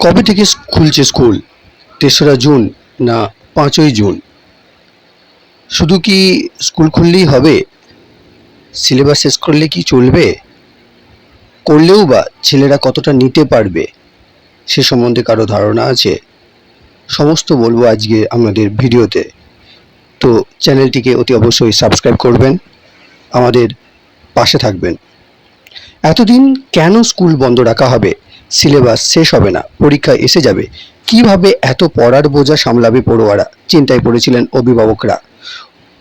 কবে থেকে খুলছে স্কুল? তেসরা জুন না পাঁচই জুন? শুধু কি স্কুল খুললেই হবে? সিলেবাস শেষ করলে কি চলবে? করলেও বা ছেলেরা কতটা নিতে পারবে? সে সম্বন্ধে কারও ধারণা আছে? সমস্ত বলব আজকে আমাদের ভিডিওতে। তো চ্যানেলটিকে অতি অবশ্যই সাবস্ক্রাইব করবেন, আমাদের পাশে থাকবেন। এতদিন কেন স্কুল বন্ধ রাখা হবে? সিলেবাস শেষ হবে না, পরীক্ষা এসে যাবে। কীভাবে এত পড়ার বোঝা সামলাবে পড়ুয়ারা? চিন্তায় পড়েছিলেন অভিভাবকরা।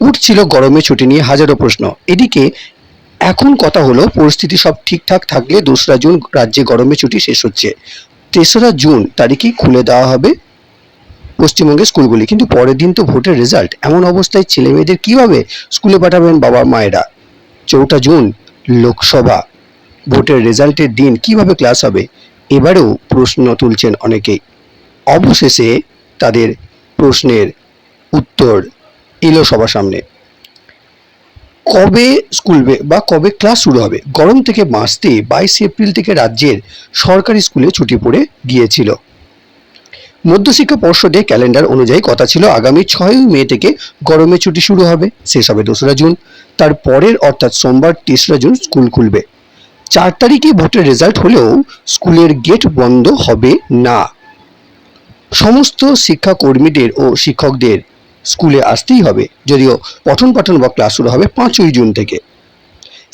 উঠছিল গরমে ছুটি নিয়ে হাজারো প্রশ্ন। এদিকে এখন কথা হলো, পরিস্থিতি সব ঠিকঠাক থাকলে দোসরা জুন রাজ্যে গরমে ছুটি শেষ হচ্ছে। তেসরা জুন তারিখে খুলে দেওয়া হবে পশ্চিমবঙ্গের স্কুলগুলি। কিন্তু পরের দিন তো ভোটের রেজাল্ট। এমন অবস্থায় ছেলে মেয়েদের কীভাবে স্কুলে পাঠাবেন বাবা মায়েরা? চৌঠা জুন, লোকসভা। ভোটের রেজাল্টের দিন কীভাবে ক্লাস হবে? এবারেও প্রশ্ন তুলছেন অনেকেই। অবশেষে তাদের প্রশ্নের উত্তর এলো সবার সামনে। কবে স্কুল বা কবে ক্লাস শুরু হবে? গরম থেকে বাঁচতে বাইশে এপ্রিল থেকে রাজ্যের সরকারি স্কুলে ছুটি পড়ে গিয়েছিল। মধ্যশিক্ষা পর্ষদের ক্যালেন্ডার অনুযায়ী কথা ছিল, আগামী ছয় মে থেকে গরমে ছুটি শুরু হবে। শেষ হবে দোসরা জুন। তার পরের অর্থাৎ সোমবার তেসরা জুন স্কুল খুলবে। চার তারিখে ভোটের রেজাল্ট হলেও স্কুলের গেট বন্ধ হবে না। সমস্ত শিক্ষাকর্মীদের ও শিক্ষকদের স্কুলে আসতেই হবে, যদিও পঠন পাঠন বা ক্লাস শুরু হবে পাঁচই জুন থেকে।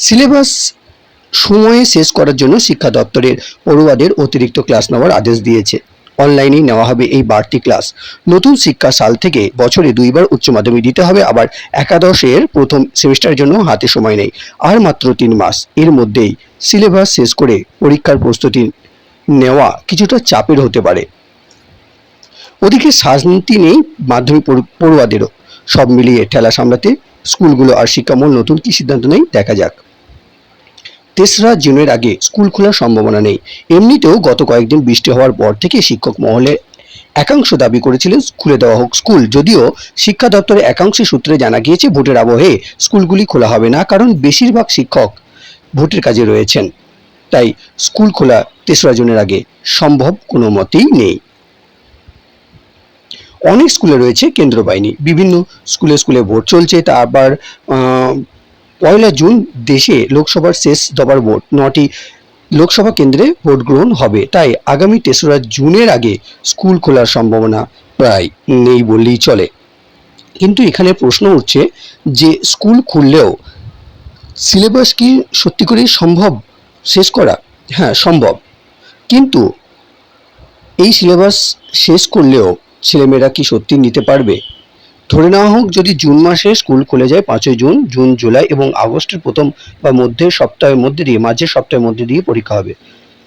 সিলেবাস সময়ে শেষ করার জন্য শিক্ষা দপ্তরের পড়ুয়াদের অতিরিক্ত ক্লাস নেওয়ার আদেশ দিয়েছে। অনলাইনেই নেওয়া হবে এই বাড়তি ক্লাস। নতুন শিক্ষা সাল থেকে বছরে দুইবার উচ্চ মাধ্যমিক দিতে হবে, আবার একাদশের প্রথম সেমিস্টারের জন্য হাতে সময় নেই। আর মাত্র তিন মাস। এর মধ্যেই সিলেবাস শেষ করে পরীক্ষার প্রস্তুতি নেওয়া কিছুটা চাপের হতে পারে। ওদিকে শান্তি নেই মাধ্যমিক পড়ু- পড়ুয়াদেরও। সব মিলিয়ে ঠেলা সামলাতে স্কুলগুলো আর শিক্ষামূল নতুন কি সিদ্ধান্ত নেই দেখা যাক। তেসরা জুনের আগে স্কুল খোলার সম্ভাবনা নেই। এমনিতেও গত কয়েকদিন বৃষ্টি হওয়ার পর থেকে শিক্ষক মহলের একাংশ দাবি করেছিলেন খুলে দেওয়া হোক স্কুল। যদিও শিক্ষা দপ্তরের একাংশের সূত্রে জানা গিয়েছে, ভোটের আবহে স্কুলগুলি খোলা হবে না, কারণ বেশিরভাগ শিক্ষক ভোটের কাজে রয়েছেন। তাই স্কুল খোলা তেসরা জুনের আগে সম্ভব কোনো মতেই নেই। অনেক স্কুলে রয়েছে কেন্দ্র বাহিনী বিভিন্ন স্কুলে স্কুলে ভোট চলছে, তা আবার পয়লা জুন দেশে লোকসভার শেষ দফার ভোট। নটি লোকসভা কেন্দ্রে ভোট গ্রহণ হবে। তাই আগামী তেসরা জুনের আগে স্কুল খোলার সম্ভাবনা প্রায় নেই বললেই চলে। কিন্তু এখানে প্রশ্ন উঠছে যে স্কুল খুললেও সিলেবাস কি সত্যি করেই সম্ভব? শেষ করা? হ্যাঁ সম্ভব। কিন্তু এই সিলেবাস শেষ করলেও ছেলেমেয়েরা কি সত্যি নিতে পারবে? ধরে নেওয়া হোক যদি জুন মাসে স্কুল খুলে যায় পাঁচই জুন জুন, জুলাই এবং আগস্টের প্রথম বা মধ্যে সপ্তাহের মধ্যে দিয়ে, মাঝের সপ্তাহের মধ্যে দিয়ে পরীক্ষা হবে।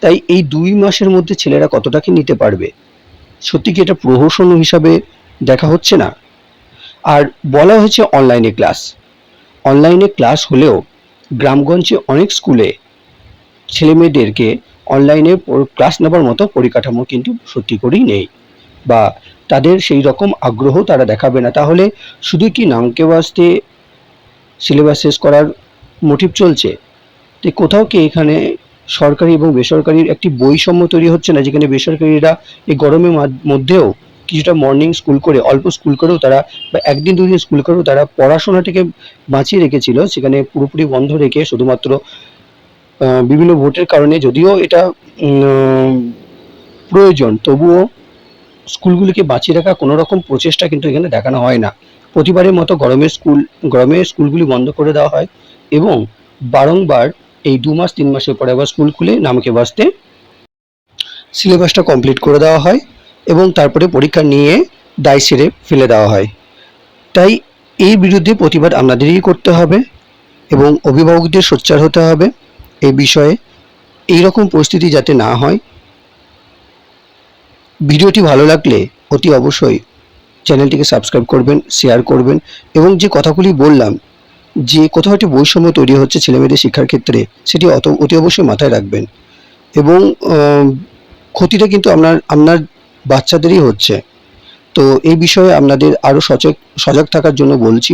তাই এই দুই মাসের মধ্যে ছেলেরা কতটা কি নিতে পারবে? সত্যি কি এটা প্রহসন হিসাবে দেখা হচ্ছে না? আর বলা হয়েছে অনলাইনে ক্লাস। অনলাইনে ক্লাস হলেও গ্রামগঞ্জে অনেক স্কুলে ছেলেমেয়েদেরকে অনলাইনে ক্লাস নেবার মতো পরিকাঠামো কিন্তু সত্যি করেই নেই। বা তাদের সেই রকম আগ্রহ তারা দেখাবে না। তাহলে শুধু কি নামকে বাসতে সিলেবাস শেষ করার মোটিভ চলছে? তো কোথাও কি এখানে সরকারি এবং বেসরকারির একটি বৈষম্য তৈরি হচ্ছে না, যেখানে বেসরকারিরা এই গরমের মধ্যেও কিছুটা মর্নিং স্কুল করে, অল্প স্কুল করেও তারা বা একদিন দুদিন স্কুল করেও তারা পড়াশোনাটাকে বাঁচিয়ে রেখেছিল, সেখানে পুরোপুরি বন্ধ রেখে শুধুমাত্র বিভিন্ন ভোটের কারণে, যদিও এটা প্রয়োজন, তবুও স্কুলগুলিকে বাঁচিয়ে রাখা কোনো রকম প্রচেষ্টা কিন্তু এখানে দেখানো হয় না। প্রতিবারের মতো গরমের স্কুল গরমে স্কুলগুলি বন্ধ করে দেওয়া হয় এবং বারংবার এই দু মাস, তিন মাসের পরে আবার স্কুল খুলে নামকে বাঁচতে সিলেবাসটা কমপ্লিট করে দেওয়া হয় এবং তারপরে পরীক্ষা নিয়ে দায় সেরে ফেলে দেওয়া হয়। তাই এই বিরুদ্ধে প্রতিবাদ আপনাদেরই করতে হবে এবং অভিভাবকদের সোচ্চার হতে হবে। এই বিষয়ে এই রকম পরিস্থিতি যাতে না হয় ভিডিওটি ভালো লাগলে অতি অবশ্যই চ্যানেলটিকে সাবস্ক্রাইব করবেন, শেয়ার করবেন এবং যে কথাগুলি বললাম, যে কোথাও একটি বৈষম্য তৈরি হচ্ছে ছেলেমেয়েদের শিক্ষার ক্ষেত্রে, সেটি অত, অতি অবশ্যই মাথায় রাখবেন। এবং ক্ষতিটা কিন্তু আপনার আপনার বাচ্চাদেরই হচ্ছে। তো এই বিষয়ে আপনাদের আরও সচেত সজাগ থাকার জন্য বলছি।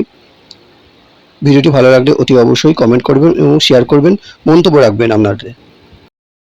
ভিডিওটি ভালো লাগলে অতি অবশ্যই কমেন্ট করবেন এবং শেয়ার করবেন, মন্তব্য রাখবেন আপনাদের।